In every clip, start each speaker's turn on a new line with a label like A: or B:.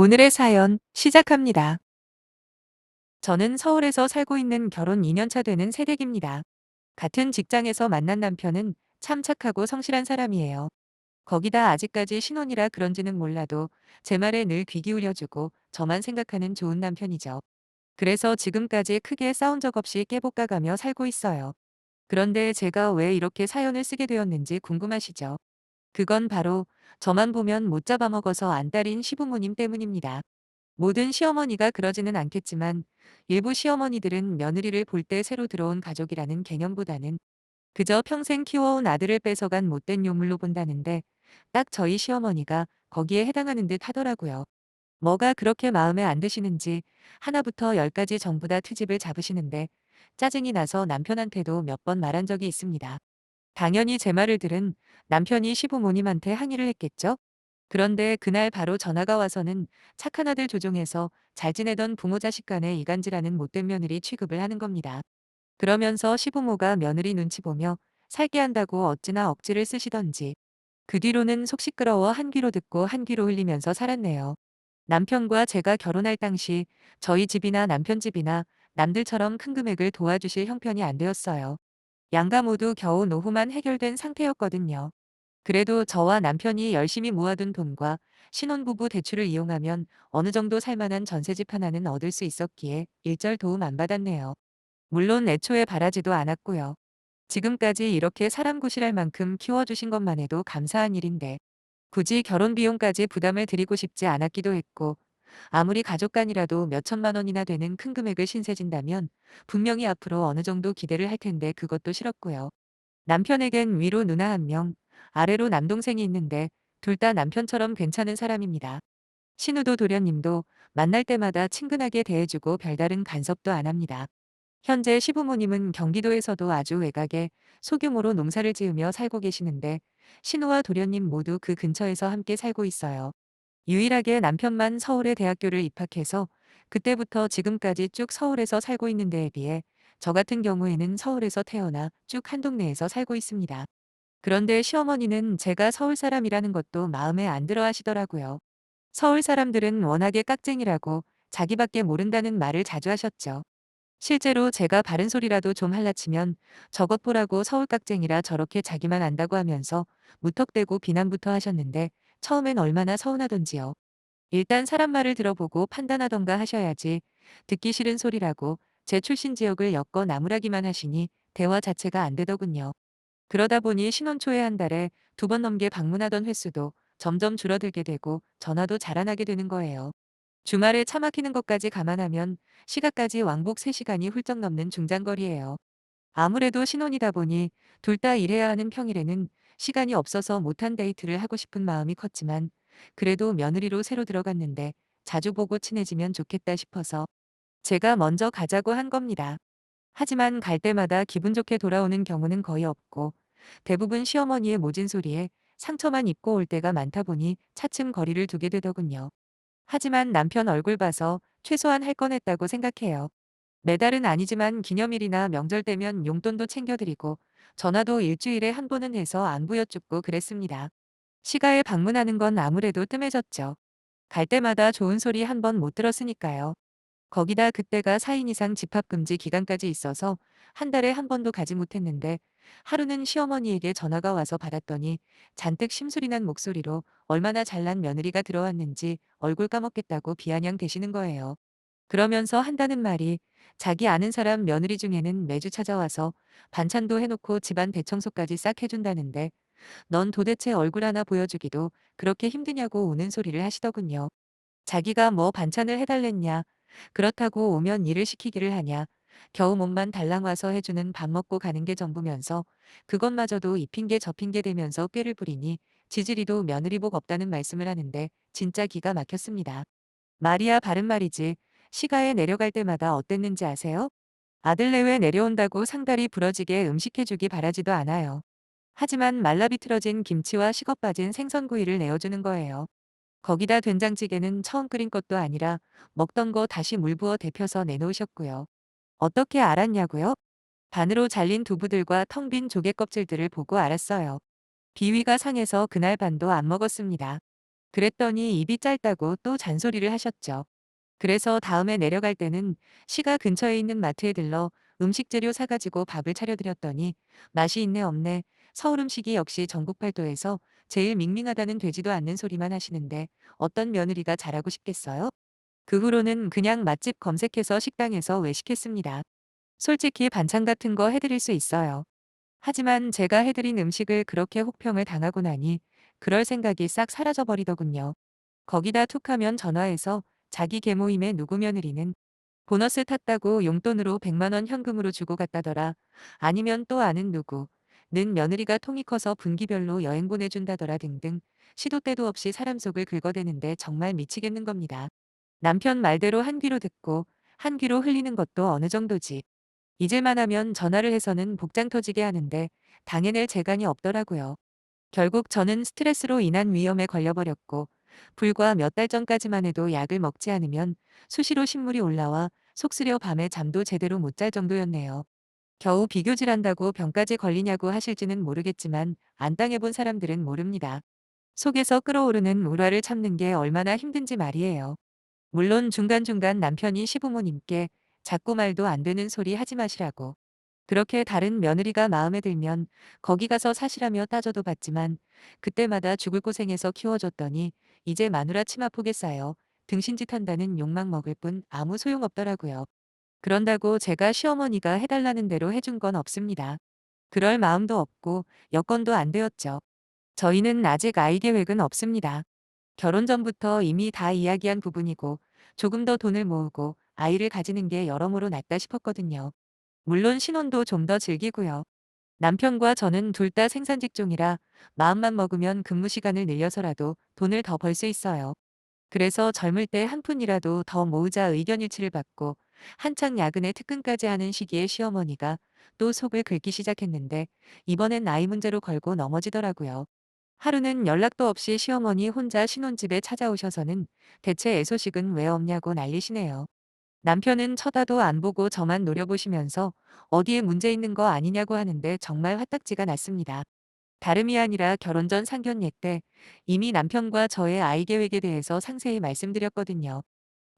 A: 오늘의 사연 시작합니다. 저는 서울에서 살고 있는 결혼 2년차 되는 새댁입니다. 같은 직장에서 만난 남편은 참 착하고 성실한 사람이에요. 거기다 아직까지 신혼이라 그런지는 몰라도 제 말에 늘 귀 기울여주고 저만 생각하는 좋은 남편이죠. 그래서 지금까지 크게 싸운 적 없이 깨볶아가며 살고 있어요. 그런데 제가 왜 이렇게 사연을 쓰게 되었는지 궁금하시죠? 그건 바로 저만 보면 못 잡아먹어서 안달인 시부모님 때문입니다. 모든 시어머니가 그러지는 않겠지만 일부 시어머니들은 며느리를 볼 때 새로 들어온 가족이라는 개념보다는 그저 평생 키워온 아들을 뺏어간 못된 요물로 본다는데 딱 저희 시어머니가 거기에 해당하는 듯 하더라고요. 뭐가 그렇게 마음에 안 드시는지 하나부터 열까지 전부 다 트집을 잡으시는데 짜증이 나서 남편한테도 몇 번 말한 적이 있습니다. 당연히 제 말을 들은 남편이 시부모님한테 항의를 했겠죠? 그런데 그날 바로 전화가 와서는 착한 아들 조종해서 잘 지내던 부모 자식 간에 이간질하는 못된 며느리 취급을 하는 겁니다. 그러면서 시부모가 며느리 눈치 보며 살게 한다고 어찌나 억지를 쓰시던지 그 뒤로는 속 시끄러워 한 귀로 듣고 한 귀로 흘리면서 살았네요. 남편과 제가 결혼할 당시 저희 집이나 남편 집이나 남들처럼 큰 금액을 도와주실 형편이 안 되었어요. 양가 모두 겨우 노후만 해결된 상태였거든요. 그래도 저와 남편이 열심히 모아둔 돈과 신혼부부 대출을 이용하면 어느 정도 살만한 전셋집 하나는 얻을 수 있었기에 일절 도움 안 받았네요. 물론 애초에 바라지도 않았고요. 지금까지 이렇게 사람 구실할 만큼 키워주신 것만 해도 감사한 일인데 굳이 결혼 비용까지 부담을 드리고 싶지 않았기도 했고 아무리 가족 간이라도 몇천만 원이나 되는 큰 금액을 신세진다면 분명히 앞으로 어느 정도 기대를 할 텐데 그것도 싫었고요. 남편에겐 위로 누나 한 명, 아래로 남동생이 있는데 둘 다 남편처럼 괜찮은 사람입니다. 신우도 도련님도 만날 때마다 친근하게 대해주고 별다른 간섭도 안 합니다. 현재 시부모님은 경기도에서도 아주 외곽에 소규모로 농사를 지으며 살고 계시는데 신우와 도련님 모두 그 근처에서 함께 살고 있어요. 유일하게 남편만 서울의 대학교를 입학해서 그때부터 지금까지 쭉 서울에서 살고 있는 데에 비해 저 같은 경우에는 서울에서 태어나 쭉 한 동네에서 살고 있습니다. 그런데 시어머니는 제가 서울 사람이라는 것도 마음에 안 들어 하시더라고요. 서울 사람들은 워낙에 깍쟁이라고 자기밖에 모른다는 말을 자주 하셨죠. 실제로 제가 바른 소리라도 좀 할라치면 저것 보라고 서울 깍쟁이라 저렇게 자기만 안다고 하면서 무턱대고 비난부터 하셨는데 처음엔 얼마나 서운하던지요. 일단 사람 말을 들어보고 판단하던가 하셔야지 듣기 싫은 소리라고 제 출신 지역을 엮어 나무라기만 하시니 대화 자체가 안 되더군요. 그러다 보니 신혼 초에 한 달에 두 번 넘게 방문하던 횟수도 점점 줄어들게 되고 전화도 잘 안 하게 되는 거예요. 주말에 차 막히는 것까지 감안하면 시가까지 왕복 3시간이 훌쩍 넘는 중장거리예요. 아무래도 신혼이다 보니 둘 다 일해야 하는 평일에는 시간이 없어서 못한 데이트를 하고 싶은 마음이 컸지만 그래도 며느리로 새로 들어갔는데 자주 보고 친해지면 좋겠다 싶어서 제가 먼저 가자고 한 겁니다. 하지만 갈 때마다 기분 좋게 돌아오는 경우는 거의 없고 대부분 시어머니의 모진 소리에 상처만 입고 올 때가 많다 보니 차츰 거리를 두게 되더군요. 하지만 남편 얼굴 봐서 최소한 할 건 했다고 생각해요. 매달은 아니지만 기념일이나 명절 때면 용돈도 챙겨드리고 전화도 일주일에 한 번은 해서 안부 여쭙고 그랬습니다. 시가에 방문하는 건 아무래도 뜸해졌죠. 갈 때마다 좋은 소리 한 번 못 들었으니까요. 거기다 그때가 4인 이상 집합금지 기간까지 있어서 한 달에 한 번도 가지 못했는데 하루는 시어머니에게 전화가 와서 받았더니 잔뜩 심술이 난 목소리로 얼마나 잘난 며느리가 들어왔는지 얼굴 까먹겠다고 비아냥 대시는 거예요. 그러면서 한다는 말이 자기 아는 사람 며느리 중에는 매주 찾아와서 반찬도 해놓고 집안 대청소까지 싹 해준다는데 넌 도대체 얼굴 하나 보여주기도 그렇게 힘드냐고 우는 소리를 하시더군요. 자기가 뭐 반찬을 해달랬냐. 그렇다고 오면 일을 시키기를 하냐. 겨우 몸만 달랑 와서 해주는 밥 먹고 가는 게 전부면서 그것마저도 이 핑계 저 핑계 대면서 꾀를 부리니 지지리도 며느리 복 없다는 말씀을 하는데 진짜 기가 막혔습니다. 말이야 바른 말이지. 시가에 내려갈 때마다 어땠는지 아세요? 아들 내외 내려온다고 상다리 부러지게 음식해주기 바라지도 않아요. 하지만 말라비틀어진 김치와 식어 빠진 생선구이를 내어주는 거예요. 거기다 된장찌개는 처음 끓인 것도 아니라 먹던 거 다시 물 부어 데펴서 내놓으셨고요. 어떻게 알았냐고요? 반으로 잘린 두부들과 텅 빈 조개 껍질들을 보고 알았어요. 비위가 상해서 그날 반도 안 먹었습니다. 그랬더니 입이 짧다고 또 잔소리를 하셨죠. 그래서 다음에 내려갈 때는 시가 근처에 있는 마트에 들러 음식 재료 사가지고 밥을 차려드렸더니 맛이 있네 없네 서울 음식이 역시 전국 팔도에서 제일 밍밍하다는 되지도 않는 소리만 하시는데 어떤 며느리가 잘하고 싶겠어요? 그 후로는 그냥 맛집 검색해서 식당에서 외식했습니다. 솔직히 반찬 같은 거 해드릴 수 있어요. 하지만 제가 해드린 음식을 그렇게 혹평을 당하고 나니 그럴 생각이 싹 사라져 버리더군요. 거기다 툭하면 전화해서 자기 계모임의 누구 며느리는 보너스 탔다고 용돈으로 100만 원 현금으로 주고 갔다더라. 아니면 또 아는 누구. 는 며느리가 통이 커서 분기별로 여행 보내준다더라 등등 시도 때도 없이 사람 속을 긁어대는데 정말 미치겠는 겁니다. 남편 말대로 한 귀로 듣고 한 귀로 흘리는 것도 어느 정도지. 잊을만 하면 전화를 해서는 복장 터지게 하는데 당해낼 재간이 없더라고요. 결국 저는 스트레스로 인한 위험에 걸려버렸고 불과 몇 달 전까지만 해도 약을 먹지 않으면 수시로 신물이 올라와 속쓰려 밤에 잠도 제대로 못 잘 정도였네요. 겨우 비교질한다고 병까지 걸리냐고 하실지는 모르겠지만 안 당해본 사람들은 모릅니다. 속에서 끓어오르는 울화를 참는 게 얼마나 힘든지 말이에요. 물론 중간중간 남편이 시부모님께 자꾸 말도 안 되는 소리 하지 마시라고. 그렇게 다른 며느리가 마음에 들면 거기 가서 사시라며 따져도 봤지만 그때마다 죽을 고생해서 키워줬더니 이제 마누라 치마폭에 쌓여 등신짓 한다는 욕망 먹을 뿐 아무 소용없더라고요. 그런다고 제가 시어머니가 해달라는 대로 해준 건 없습니다. 그럴 마음도 없고 여건도 안 되었죠. 저희는 아직 아이 계획은 없습니다. 결혼 전부터 이미 다 이야기한 부분이고 조금 더 돈을 모으고 아이를 가지는 게 여러모로 낫다 싶었거든요. 물론 신혼도 좀 더 즐기고요. 남편과 저는 둘 다 생산 직종이라 마음만 먹으면 근무 시간을 늘려서라도 돈을 더 벌 수 있어요. 그래서 젊을 때 한 푼이라도 더 모으자 의견 일치를 받고 한창 야근에 특근까지 하는 시기에 시어머니가 또 속을 긁기 시작했는데 이번엔 나이 문제로 걸고 넘어지더라고요. 하루는 연락도 없이 시어머니 혼자 신혼집에 찾아오셔서는 대체 애소식은 왜 없냐고 난리시네요. 남편은 쳐다도 안 보고 저만 노려보시면서 어디에 문제 있는 거 아니냐고 하는데 정말 화딱지가 났습니다. 다름이 아니라 결혼 전 상견례 때 이미 남편과 저의 아이 계획에 대해서 상세히 말씀드렸거든요.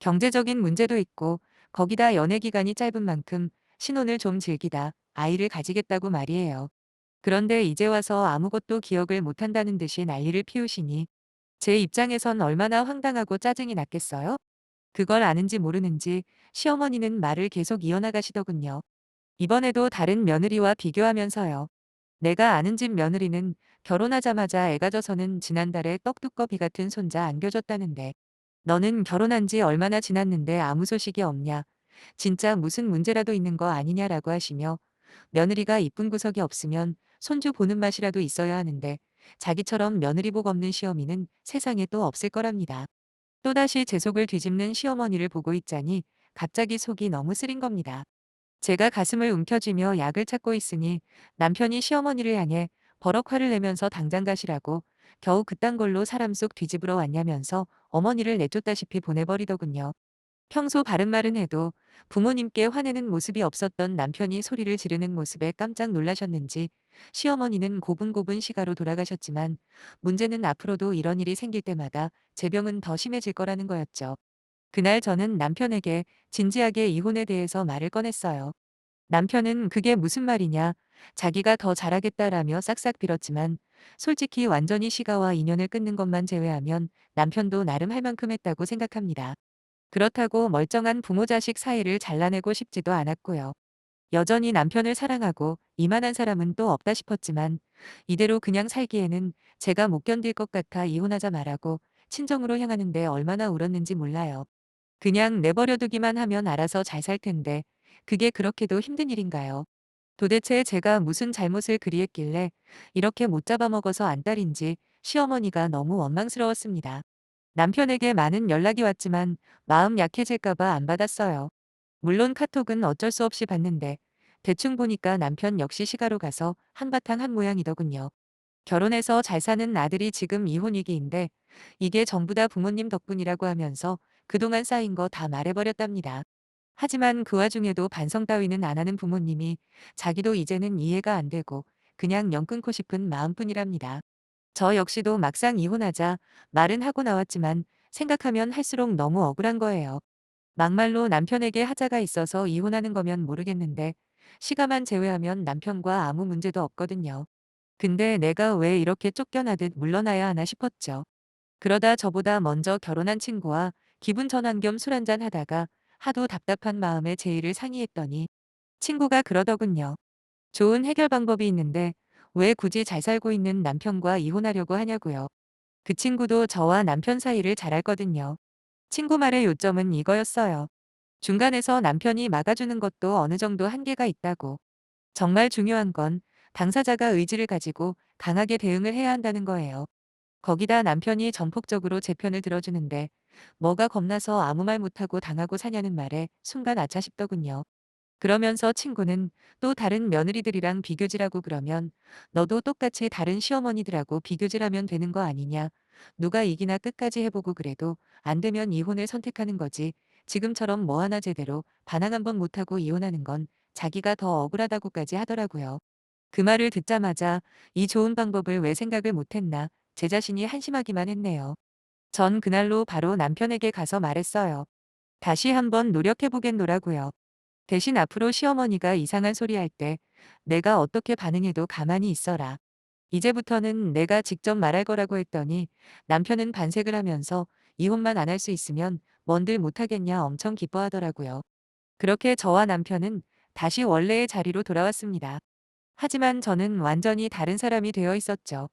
A: 경제적인 문제도 있고 거기다 연애 기간이 짧은 만큼 신혼을 좀 즐기다 아이를 가지겠다고 말이에요. 그런데 이제 와서 아무것도 기억을 못한다는 듯이 난리를 피우시니 제 입장에선 얼마나 황당하고 짜증이 났겠어요? 그걸 아는지 모르는지 시어머니는 말을 계속 이어나가시더군요. 이번에도 다른 며느리와 비교하면서요. 내가 아는 집 며느리는 결혼하자마자 애가 져서는 지난달에 떡두꺼비 같은 손자 안겨줬다는데 너는 결혼한 지 얼마나 지났는데 아무 소식이 없냐. 진짜 무슨 문제라도 있는 거 아니냐라고 하시며 며느리가 이쁜 구석이 없으면 손주 보는 맛이라도 있어야 하는데 자기처럼 며느리 복 없는 시어미는 세상에 또 없을 거랍니다. 또다시 제 속을 뒤집는 시어머니를 보고 있자니 갑자기 속이 너무 쓰린 겁니다. 제가 가슴을 움켜쥐며 약을 찾고 있으니 남편이 시어머니를 향해 버럭 화를 내면서 당장 가시라고 겨우 그딴 걸로 사람 속 뒤집으러 왔냐면서 어머니를 내쫓다시피 보내버리더군요. 평소 바른말은 해도 부모님께 화내는 모습이 없었던 남편이 소리를 지르는 모습에 깜짝 놀라셨는지 시어머니는 고분고분 시가로 돌아가셨지만 문제는 앞으로도 이런 일이 생길 때마다 제 병은 더 심해질 거라는 거였죠. 그날 저는 남편에게 진지하게 이혼에 대해서 말을 꺼냈어요. 남편은 그게 무슨 말이냐, 자기가 더 잘하겠다라며 싹싹 빌었지만 솔직히 완전히 시가와 인연을 끊는 것만 제외하면 남편도 나름 할 만큼 했다고 생각합니다. 그렇다고 멀쩡한 부모 자식 사이를 잘라내고 싶지도 않았고요. 여전히 남편을 사랑하고 이만한 사람은 또 없다 싶었지만 이대로 그냥 살기에는 제가 못 견딜 것 같아 이혼하자 말하고 친정으로 향하는데 얼마나 울었는지 몰라요. 그냥 내버려두기만 하면 알아서 잘 살 텐데 그게 그렇게도 힘든 일인가요? 도대체 제가 무슨 잘못을 그리 했길래 이렇게 못 잡아먹어서 안달인지 시어머니가 너무 원망스러웠습니다. 남편에게 많은 연락이 왔지만 마음 약해질까봐 안 받았어요. 물론 카톡은 어쩔 수 없이 받는데 대충 보니까 남편 역시 시가로 가서 한바탕 한 모양이더군요. 결혼해서 잘 사는 아들이 지금 이혼 위기인데 이게 전부 다 부모님 덕분이라고 하면서 그동안 쌓인 거 다 말해버렸답니다. 하지만 그 와중에도 반성 따위는 안 하는 부모님이 자기도 이제는 이해가 안 되고 그냥 영 끊고 싶은 마음뿐이랍니다. 저 역시도 막상 이혼하자 말은 하고 나왔지만 생각하면 할수록 너무 억울한 거예요. 막말로 남편에게 하자가 있어서 이혼하는 거면 모르겠는데 시가만 제외하면 남편과 아무 문제도 없거든요. 근데 내가 왜 이렇게 쫓겨나듯 물러나야 하나 싶었죠. 그러다 저보다 먼저 결혼한 친구와 기분 전환 겸 술 한잔 하다가 하도 답답한 마음에 제의를 상의했더니 친구가 그러더군요. 좋은 해결 방법이 있는데 왜 굳이 잘 살고 있는 남편과 이혼하려고 하냐고요. 그 친구도 저와 남편 사이를 잘 알거든요. 친구 말의 요점은 이거였어요. 중간에서 남편이 막아주는 것도 어느 정도 한계가 있다고. 정말 중요한 건 당사자가 의지를 가지고 강하게 대응을 해야 한다는 거예요. 거기다 남편이 전폭적으로 제 편을 들어주는데 뭐가 겁나서 아무 말 못하고 당하고 사냐는 말에 순간 아차 싶더군요. 그러면서 친구는 또 다른 며느리들이랑 비교질하고 그러면 너도 똑같이 다른 시어머니들하고 비교질하면 되는 거 아니냐. 누가 이기나 끝까지 해보고 그래도 안 되면 이혼을 선택하는 거지. 지금처럼 뭐 하나 제대로 반항 한번 못하고 이혼하는 건 자기가 더 억울하다고까지 하더라고요. 그 말을 듣자마자 이 좋은 방법을 왜 생각을 못했나 제 자신이 한심하기만 했네요. 전 그날로 바로 남편에게 가서 말했어요. 다시 한번 노력해보겠노라고요. 대신 앞으로 시어머니가 이상한 소리 할 때 내가 어떻게 반응해도 가만히 있어라. 이제부터는 내가 직접 말할 거라고 했더니 남편은 반색을 하면서 이혼만 안 할 수 있으면 뭔들 못하겠냐 엄청 기뻐하더라고요. 그렇게 저와 남편은 다시 원래의 자리로 돌아왔습니다. 하지만 저는 완전히 다른 사람이 되어 있었죠.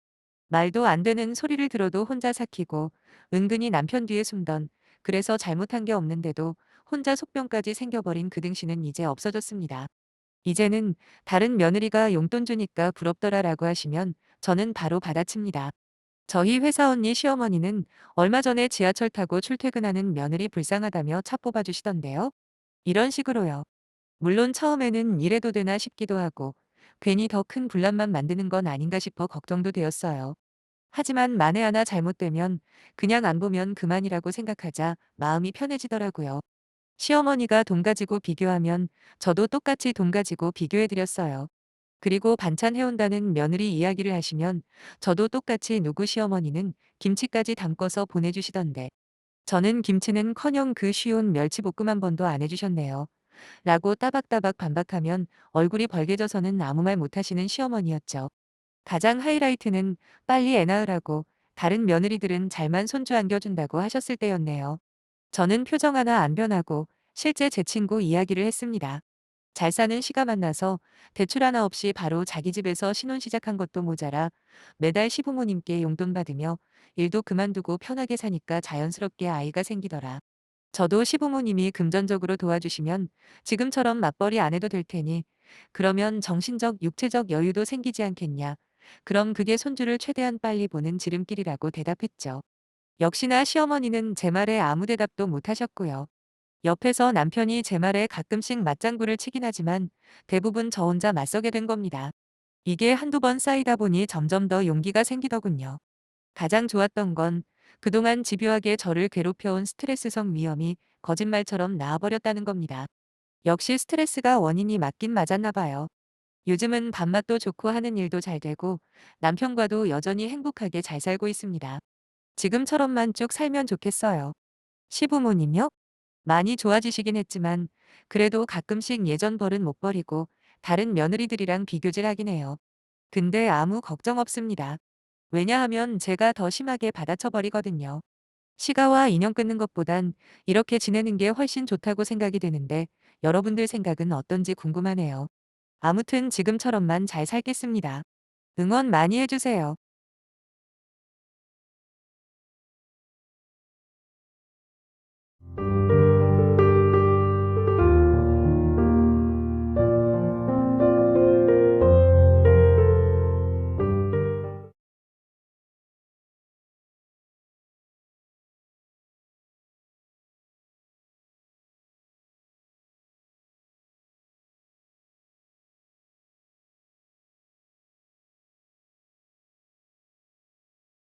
A: 말도 안 되는 소리를 들어도 혼자 삭히고 은근히 남편 뒤에 숨던 그래서 잘못한 게 없는데도 혼자 속병까지 생겨버린 그 등신은 이제 없어졌습니다. 이제는 다른 며느리가 용돈 주니까 부럽더라라고 하시면 저는 바로 받아칩니다. 저희 회사 언니 시어머니는 얼마 전에 지하철 타고 출퇴근하는 며느리 불쌍하다며 차 뽑아주시던데요. 이런 식으로요. 물론 처음에는 이래도 되나 싶기도 하고 괜히 더 큰 분란만 만드는 건 아닌가 싶어 걱정도 되었어요. 하지만 만에 하나 잘못되면 그냥 안 보면 그만이라고 생각하자 마음이 편해지더라고요. 시어머니가 돈 가지고 비교하면 저도 똑같이 돈 가지고 비교해 드렸어요. 그리고 반찬 해온다는 며느리 이야기를 하시면 저도 똑같이 누구 시어머니는 김치까지 담궈서 보내주시던데 저는 김치는커녕 그 쉬운 멸치볶음 한 번도 안 해주셨네요. 라고 따박따박 반박하면 얼굴이 벌개져서는 아무 말 못하시는 시어머니였죠. 가장 하이라이트는 빨리 애 낳으라고 다른 며느리들은 잘만 손주 안겨준다고 하셨을 때였네요. 저는 표정 하나 안 변하고 실제 제 친구 이야기를 했습니다. 잘 사는 시가 만나서 대출 하나 없이 바로 자기 집에서 신혼 시작한 것도 모자라 매달 시부모님께 용돈 받으며 일도 그만두고 편하게 사니까 자연스럽게 아이가 생기더라. 저도 시부모님이 금전적으로 도와주시면 지금처럼 맞벌이 안 해도 될 테니 그러면 정신적, 육체적 여유도 생기지 않겠냐. 그럼 그게 손주를 최대한 빨리 보는 지름길이라고 대답했죠. 역시나 시어머니는 제 말에 아무 대답도 못하셨고요. 옆에서 남편이 제 말에 가끔씩 맞장구를 치긴 하지만 대부분 저 혼자 맞서게 된 겁니다. 이게 한두 번 쌓이다 보니 점점 더 용기가 생기더군요. 가장 좋았던 건 그동안 집요하게 저를 괴롭혀온 스트레스성 위험이 거짓말처럼 나아버렸다는 겁니다. 역시 스트레스가 원인이 맞긴 맞았나 봐요. 요즘은 밥맛도 좋고 하는 일도 잘 되고 남편과도 여전히 행복하게 잘 살고 있습니다. 지금처럼만 쭉 살면 좋겠어요. 시부모님요? 많이 좋아지시긴 했지만 그래도 가끔씩 예전 버릇 못 버리고 다른 며느리들이랑 비교질 하긴 해요. 근데 아무 걱정 없습니다. 왜냐하면 제가 더 심하게 받아쳐 버리거든요. 시가와 인연 끊는 것보단 이렇게 지내는 게 훨씬 좋다고 생각이 되는데 여러분들 생각은 어떤지 궁금하네요. 아무튼 지금처럼만 잘 살겠습니다. 응원 많이 해주세요.